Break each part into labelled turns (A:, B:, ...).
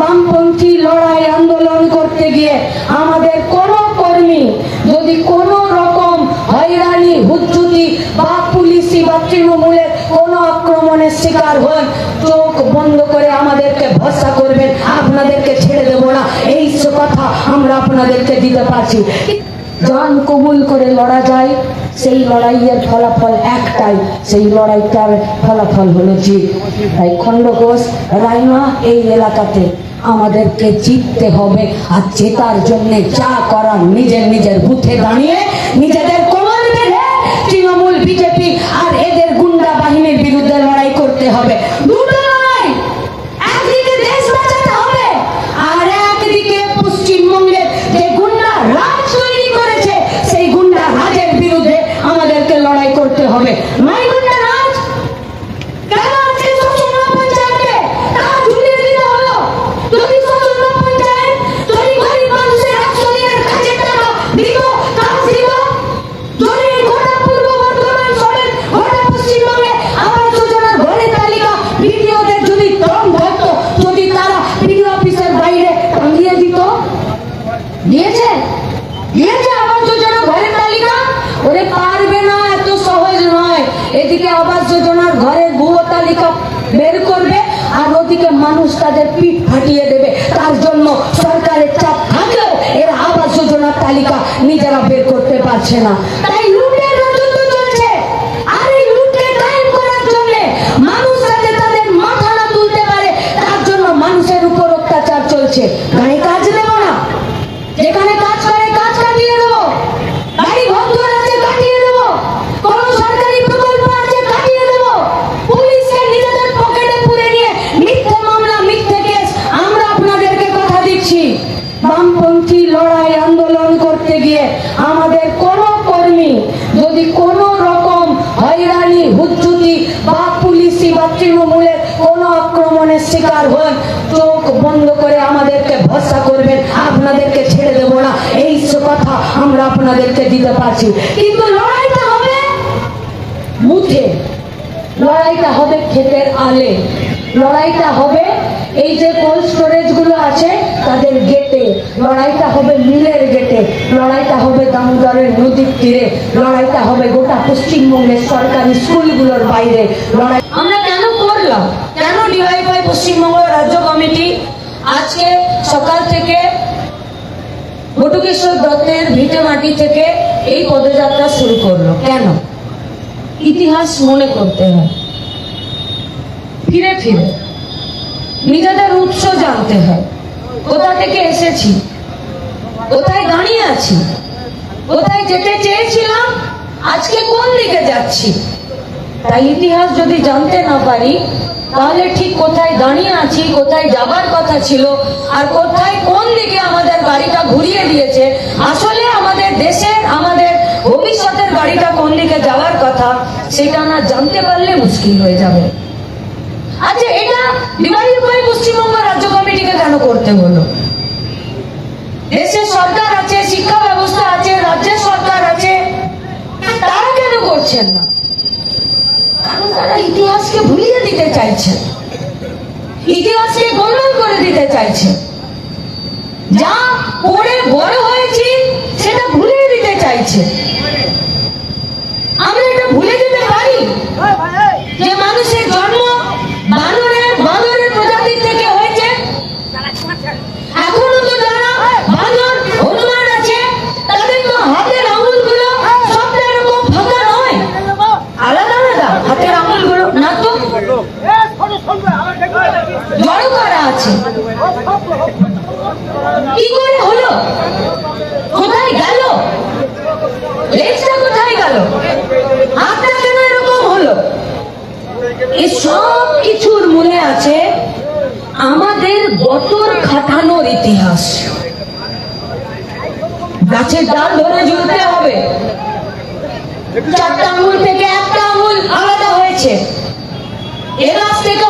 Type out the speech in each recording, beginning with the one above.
A: বামপন্থী লড়াই আন্দোলন করতে গিয়ে আমাদের কোন কর্মী যদি কোন রকম হয়রানি, হুজ্জুতি বা পুলিশি বা তৃণমূলের কোন আক্রমণের শিকার হন, চোখ বন্ধ করে আমাদেরকে ভরসা করবেন, আপনাদেরকে ছেড়ে দেব না। এই কথা আমরা আপনাদেরকে দিতে পারছি। জান কবুল করে লড়া যায়, সেই লড়াইয়ের ফলাফল একটাই, সেই লড়াইটার ফলাফল হলো জিত। তাই খণ্ডঘোষ রাইমা, এই এলাকাতে আমাদেরকে জিততে হবে। আর জেতার জন্য যা করার নিজের নিজের বুথে দাঁড়িয়ে নিজেদের কোমর বেঁধে তৃণমূল, বিজেপি আর এদের গুন্ডা বাহিনীর বিরুদ্ধে লড়াই করতে হবে দুটো লড়াই একদিকে দেশ বাঁচাতে হবে আর একদিকে পশ্চিমবঙ্গের যে গুন্ডা রাজ তৈরি করেছে সেই গুন্ডা রাজের বিরুদ্ধে আমাদেরকে লড়াই করতে হবে নয় গুন্ডা রাজ কেন আজকে সচন্দ্র পঞ্চায়েতে তা ঝুলিয়ে দিতে হলো যদি সচন্দ্র পঞ্চায়েত যদি গরিব মানুষের একশো দিনের কাজের টাকা দিত কাজ দিত যদি এই গোটা পূর্ব বর্ধমান শহরের গোটা পশ্চিমবঙ্গে আবাস যোজনার ঘরের তালিকা বিডিওদের যদি দম ধরতো যদি তারা বিডিও অফিসের বাইরে টাঙিয়ে দিত দিয়েছে দিয়েছে আবাস যোজনা ঘরের তালিকা ওরে পারবে না এত সহজ নয় এদিকে আবাস যোজনার ঘরের ভুয়ো তালিকা বের করবে আর ওদিকে মানুষ তাদের পিঠ ফাটিয়ে দেবে। তার জন্য সরকারের চাপ থাকলেও এর আবাস যোজনার তালিকা নিজেরা বের করতে পারছে না তাই লুটের রাজত্ব চলছে আর এই লুটকে কায়েম করার জন্য মানুষ যাতে তাদের মাথা না তুলতে পারে তার জন্য মানুষের উপর অত্যাচার চলছে গায়ে কাজ নেব না যেখানে কাজ করে কাজ কাটিয়ে দেবো বাড়ি ঘর আছে কাটিয়ে দেবো কোন সরকারি প্রকল্প আছে কাটিয়ে দেবো পুলিশকে নিজেদের পকেটে পুরে নিয়ে মিথ্যে মামলা মিথ্যে কেস আমরা আপনাদেরকে কথা দিচ্ছি বামপন্থী লড়াই আন্দোলন করতে গিয়ে আমাদের কোন কর্মী যদি কোন রকম হয়রানি হুজ্জুতি বা পুলিশি বা তৃণমূলের কোন আক্রমণের শিকার হন, চোখ বন্ধ করে আমাদেরকে ভরসা করবেন, আপনাদেরকে ছেড়ে দেব না। এই কথা আমরা আপনাদেরকে দিতে পারছি। কিন্তু লড়াইটা হবে মুখে, লড়াইটা হবে ক্ষেতের আলে, লড়াইটা হবে এই যে কোল্ড স্টোরেজগুলো আছে, তাদের গেটে লড়াইটা হবে মিলের গেটে লড়াইটা হবে দামোদরের নদীর তীরে, লড়াইটা হবে গোটা পশ্চিমবঙ্গের সরকারি স্কুলগুলোর বাইরে, লড়াই আমরা কেন করলাম? কেন ডিওয়াইফাই পশ্চিমবঙ্গ রাজ্য কমিটি আজকে সকাল থেকে বটুকেশ্বর দত্তের ভিটে মাটি থেকে এই পদযাত্রা শুরু করল? কেন? ইতিহাস মনে করতে হয়। ফিরে ফিরে। নিজেদের উৎস জানতে হয়। কোথা থেকে এসেছি? কোথায় দাঁড়িয়ে আছি? কোথায় যেতে চেয়েছিলাম? আজকে কোন দিকে যাচ্ছি? তাই ইতিহাস যদি জানতে না পারি, তাহলে ঠিক কোথায় দাঁড়িয়ে আছি, কোথায় যাবার কথা ছিল, আর কোথায় কোন দিকে আমাদের বাড়িটা ঘুরিয়ে দিয়েছে, আসলে আমাদের দেশের, আমাদের ভবিষ্যতের বাড়িটা কোন দিকে যাওয়ার কথা, সেটা না জানতে পারলে মুশকিল হয়ে যাবে। আচ্ছা এটা দিওয়ালির পরে পশ্চিমবঙ্গ রাজ্য কমিটিকে কেন করতে হলো? দেশের সরকার আছে, শিক্ষা ব্যবস্থা আছে, রাজ্যের সরকার আছে, তারা কেন করছেন না? কারণ তারা ইতিহাসকে ভুলিয়ে দিতে চাইছে ইতিহাসকে গোলমাল করে দিতে চাইছে যা পড়ে বড় হয়েছি, সেটা ভুলিয়ে দিতে চাইছে আমরা এটা ভুলে যেতে পারি যে মানুষের জন্ম বানরের বানরের প্রজাতির থেকে হয়েছে এখনও তো যারা বানর হনুমান আছে তাদের তো হাতের আঙুলগুলো সব এরকম ফাঁকা নয় আলাদা আলাদা হাতের আঙুলগুলো না তো জড়ো করা আছে কি করে হলো কোথায় গেল লেজটা কোথায় গেল হাতটা কেন এরকম হলো এই সব কিছুর মনে আছে আমাদের বতর ইতিহাস গাছের ডাল ধরে ঝুলতে হবে। চারটা আঙুল থেকে একটা আঙুল আলাদা হয়েছে। এ গাছ থেকে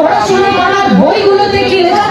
A: পড়াশোনা করার বইগুলোতে কি লেখা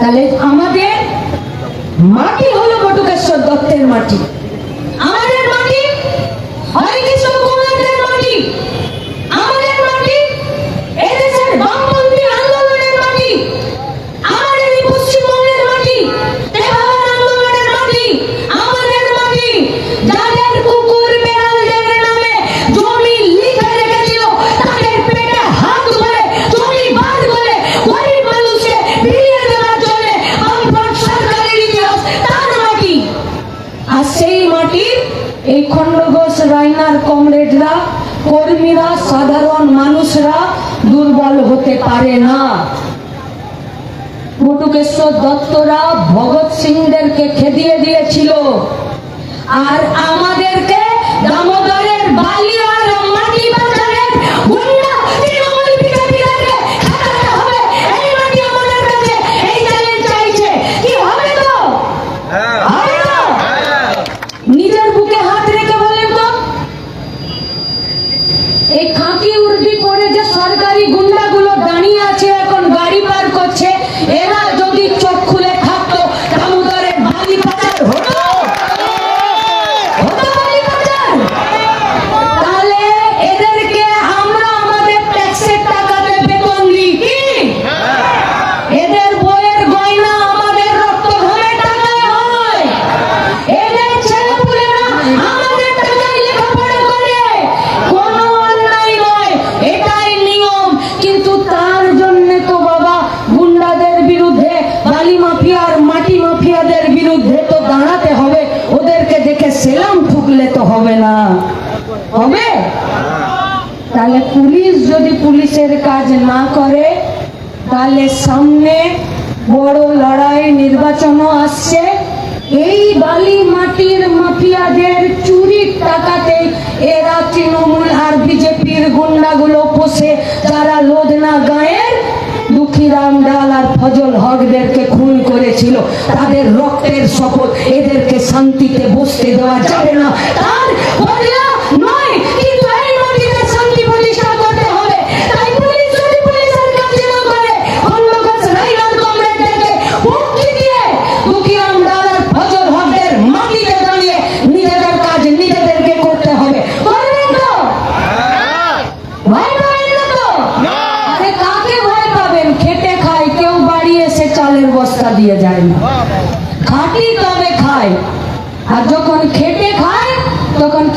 A: তাহলে আমাদের মাটি হলো বটুকেশ্বর দত্তের মাটি। সাধারণ মানুষরা দুর্বল হতে পারে না। পুটুকেশ্বর দত্তরা ভগৎ সিং দেরকে খেদিয়ে দিয়েছিল। আর আমাদেরকে দামোদরের বালিয়া পাড়ায় নির্বাচনও আসছে, এই বালি মাটির মাফিয়াদের চুরির টাকাতে এরা তৃণমূল আর বিজেপির গুন্ডাগুলো পোষে। তারা লোধনা গায়ের দুঃখীরাম ডাল আর ফজল হকদেরকে খুন করেছিল, তাদের রক্তের শপথ এদেরকে শান্তিতে বসতে দেওয়া যাবে না। তার নয়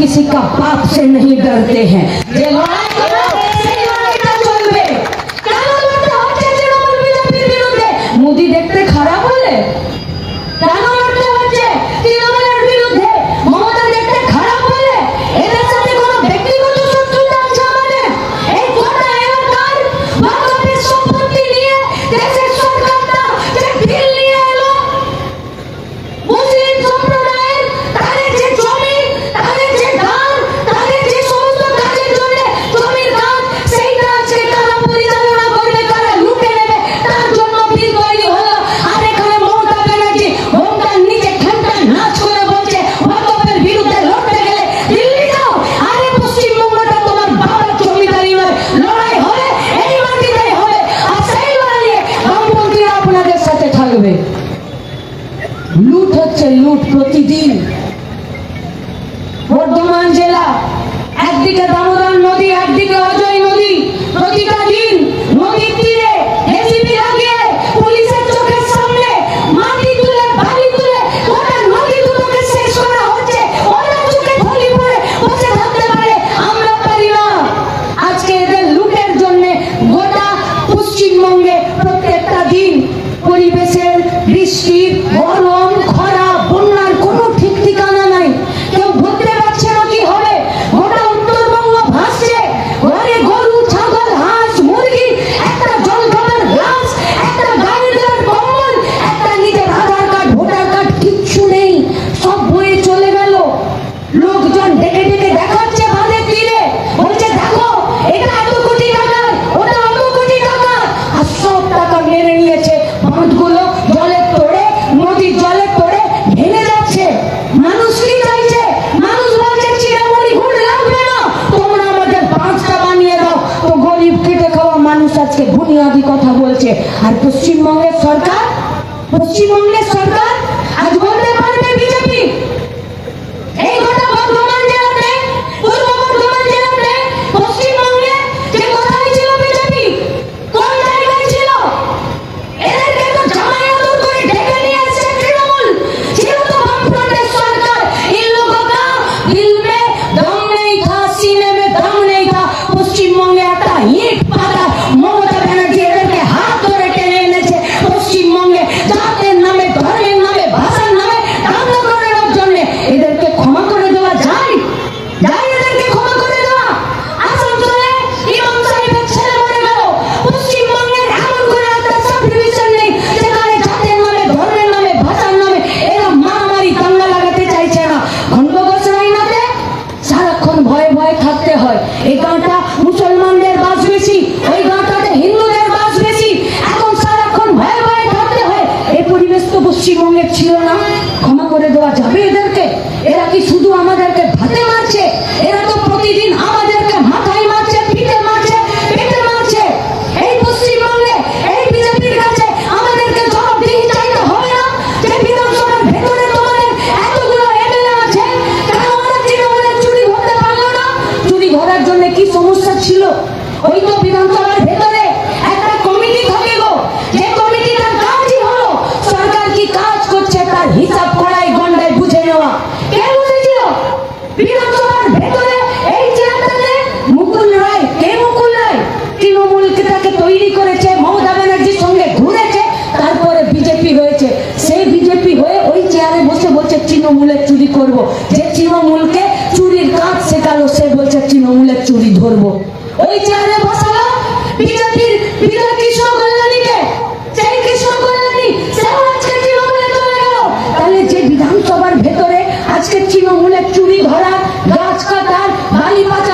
A: किसी का पाप से नहीं डरते हैं। আজকে বুনিয়াদি কথা বলছে। আর পশ্চিমবঙ্গের সরকার? পশ্চিমবঙ্গের সরকার তৃণমূলের চুরি করব। যে তৃণমূলকে চুরির কাজ শেখালো, সে বলছে তৃণমূলের চুরি ধরব। ওই চেহারে বসালো বিজেপির আজকে তৃণমূলে চলে তৃণমূলের চুরি ধরা, গাছ কাটার, বালি পাচার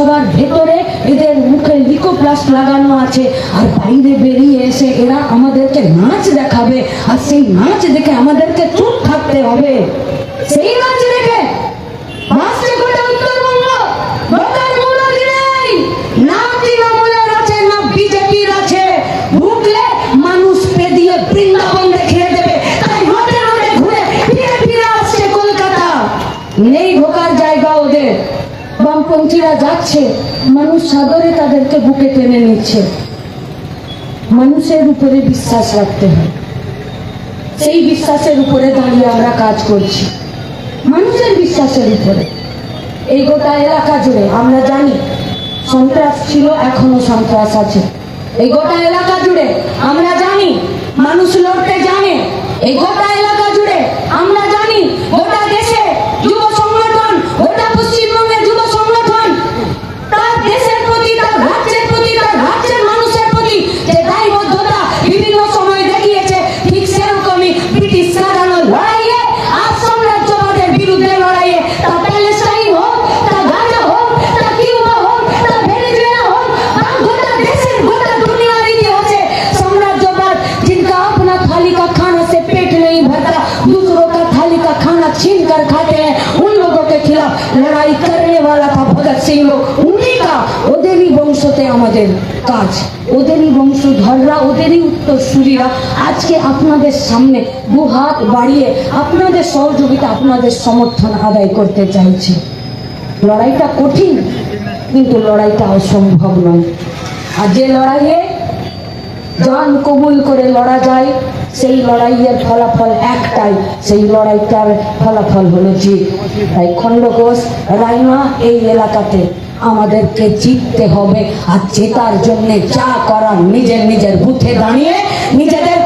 A: সবার ভেতরে এদের মুখে লিকোপ্লাস্ট লাগানো আছে। আর বাইরে বেরিয়ে এসে এরা আমাদেরকে নাচ দেখাবে। আর সেই নাচ দেখে আমাদেরকে চুপ থাকতে হবে। সেই নাচ দেখে নেই। মানুষ দেবে। ঘুরে ফিরে আসছে কলকাতা। নেই ভোকার পূজিরা যাচ্ছে, মানুষ সাদরে তাদেরকে বুকে টেনে নিচ্ছে। মানুষের উপরে বিশ্বাস রাখতে হয়। সেই বিশ্বাসের উপরে দাঁড়িয়ে আমরা কাজ করছি। মানুষের বিশ্বাসের উপরে। এই গোটা এলাকা জুড়ে, আমরা জানি, সন্ত্রাস ছিল, এখনও সন্ত্রাস আছে। এই গোটা এলাকা জুড়ে, আমরা জানি, মানুষ লড়তে জানে। এই গোটা এলাকা ভগৎ সিং উনিকা ওদেরই বংশতে আমাদের কাজ। ওদেরই বংশধররা, ওদেরই উত্তরসূরিরা। আজকে আপনাদের সামনে দু হাত বাড়িয়ে আপনাদের সহযোগিতা, আপনাদের সমর্থন আদায় করতে চাইছি। লড়াইটা কঠিন, কিন্তু লড়াইটা অসম্ভব নয়। আর যে লড়াইয়ে জান কবুল করে লড়া যায় সেই লড়াইয়ের ফলাফল একটাই, সেই লড়াইটার ফলাফল হলো জিত। তাই খণ্ডঘোষ রাইমা, এই এলাকাতে আমাদেরকে জিততে হবে আর জেতার জন্য যা করার নিজের নিজের বুথে দাঁড়িয়ে নিজেদের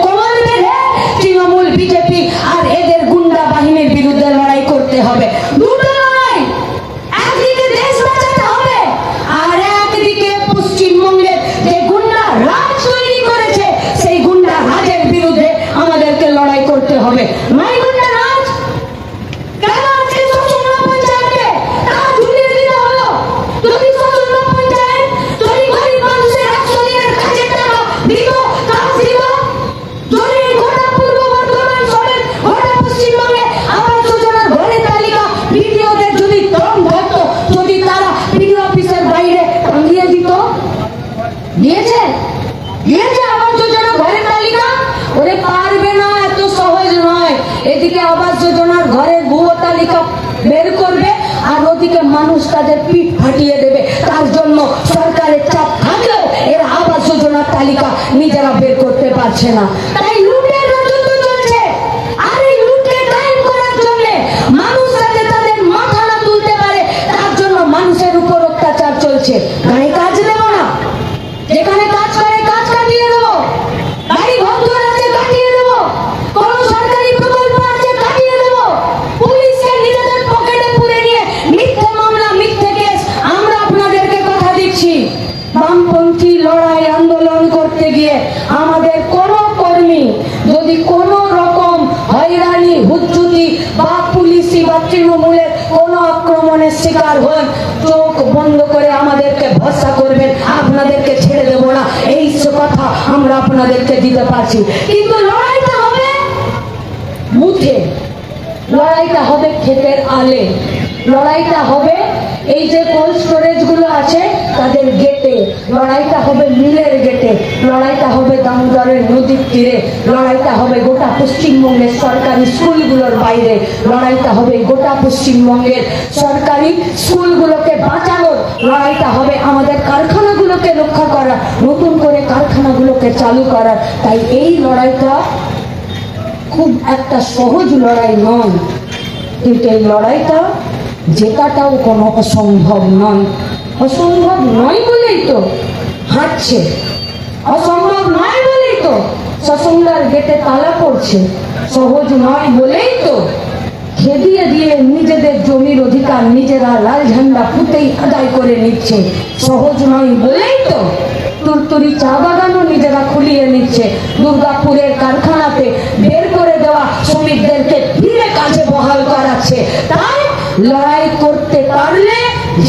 A: তাদের পিঠ ফাটিয়ে দেবে। তার জন্য সরকারের চাপ থাকলেও এরা আবাস যোজনার তালিকা নিজেরা বের করতে পারছে না। তাই বামপন্থী লড়াই আন্দোলন করতে গিয়ে আমাদের কোন কর্মী যদি কোন রকম হয়রানি, হুজ্জুতি বা পুলিশি বা তৃণমূলের কোন আক্রমণের শিকার হন, চোখ বন্ধ করে আমাদেরকে ভরসা করবেন, আপনাদেরকে ছেড়ে দেব না। এই কথা আমরা আপনাদেরকে দিতে পারছি। কিন্তু লড়াইটা হবে বুথে লড়াইটা হবে ক্ষেতের আলে। লড়াইটা হবে এই যে কোল্ড স্টোরেজগুলো আছে, তাদের গেটে লড়াইটা হবে মিলের গেটে, লড়াইটা হবে দামোদরের নদীর তীরে, লড়াইটা হবে গোটা পশ্চিমবঙ্গের সরকারি স্কুলগুলোর বাইরে, লড়াইটা হবে গোটা পশ্চিমবঙ্গের সরকারি স্কুলগুলোকে বাঁচানোর, লড়াইটা হবে আমাদের কারখানাগুলোকে রক্ষা করা নতুন করে কারখানাগুলোকে চালু করার। তাই এই লড়াইটা খুব একটা সহজ লড়াই নয়। কিন্তু এই লড়াইটা জেতাটাও কোনো অসম্ভব নয়। অসম্ভব নয় বলেই তো হাঁটছে। অসম্ভব নয় বলেই তো সসংলার গেটে তালা পড়ছে। সহজ নয় বলেই তো খেদিয়ে দিয়ে নিজেদের জমির অধিকার নিজেরা লাল ঝান্ডা পুঁতেই আদায় করে নিচ্ছে। সহজ নয় বলেই তো তুরতুরি চা বাগানও নিজেরা খুলিয়ে নিচ্ছে। দুর্গাপুরের কারখানাতে বের করে দেওয়া শ্রমিকদেরকে ফিরে কাজে বহাল করাচ্ছে। তাই লড়াই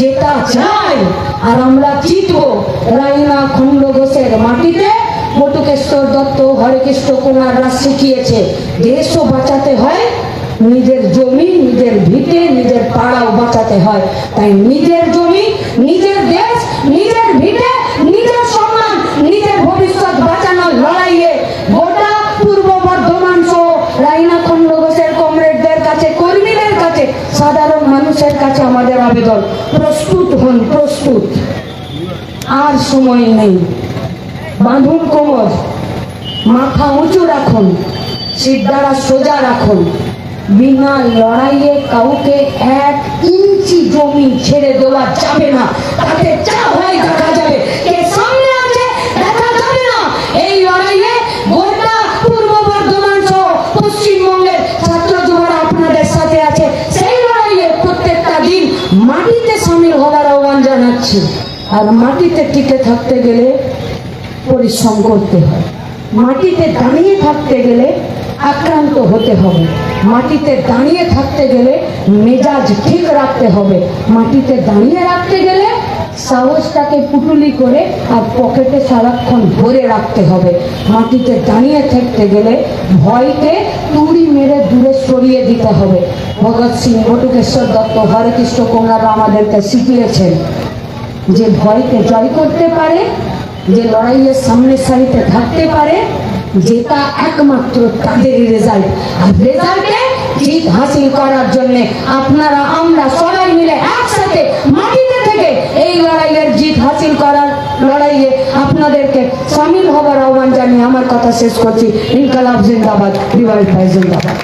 A: যেটা চাই, আর আমরা জিতব। রাইনা খন্ড ঘোষের মাটিতে মটুকেশ্বর দত্ত হরেকৃষ্ণ কুমাররা শিখিয়েছে দেশও বাঁচাতে হয়, নিজের জমি, নিজের ভিটে, নিজের পাড়াও বাঁচাতে হয়। তাই নিজের জমি, নিজের দেশ, নিজের ভিটে নিজের সম্মান নিজের ভবিষ্যৎ বাঁচানোর লড়াইয়ে গোটা পূর্ব বর্ধমান সহ রাইনা খন্ড ঘোষের কমরেডদের কাছে কর্মীদের কাছে সাধারণ মানুষের কাছে আমাদের আবেদন। প্রস্তুত হন, প্রস্তুত। আর সময় নেই। বাঁধুন কোমর, মাথা উঁচু রাখুন সিদ্ধারা সোজা রাখুন। বিনা লড়াইয়ে কাউকে এক ইঞ্চি জমি ছেড়ে দেওয়া যাবে না। তাতে যা হয় দেখা যাবে কে সামনে আছে দেখা যাবে না এই লড়াইয়ে গোটা পূর্ব বর্ধমান সহ পশ্চিমবঙ্গের ছাত্র যুবরা আপনাদের সাথে আছে সেই লড়াইয়ে প্রত্যেকটা দিন মাটিতে সামিল হওয়ার আহ্বান জানাচ্ছি আর মাটিতে টিকে থাকতে গেলে পরিশ্রম করতে হয়। মাটিতে দাঁড়িয়ে থাকতে গেলে আক্রান্ত হতে হবে। মাটিতে দাঁড়িয়ে থাকতে গেলে মেজাজ ঠিক রাখতে হবে। মাটিতে দাঁড়িয়ে রাখতে গেলে সাহসটাকে পুটুলি করে আর পকেটে সারাক্ষণ ভরে রাখতে হবে। মাটিতে দাঁড়িয়ে থাকতে গেলে ভয়কে তুড়ি মেরে দূরে সরিয়ে দিতে হবে। ভগৎ সিং বটুকেশ্বর দত্ত হরেকৃষ্ণ কোমরারা আমাদেরকে শিখিয়েছেন যে ভয়কে জয় করতে পারে, যে লড়াইয়ের সামনের সারিতে থাকতে পারে, যেটা একমাত্র তাদেরই রেজাল্ট আর রেজাল্টে জিত হাসিল করার জন্য আপনারা, আমরা সবাই মিলে একসাথে মাটিতে থেকে এই লড়াইয়ের জিত হাসিল করার লড়াইয়ে আপনাদেরকে সামিল হবার আহ্বান জানিয়ে আমার কথা শেষ করছি। ইনকালাব জিন্দাবাদ রিভাইভ জিন্দাবাদ।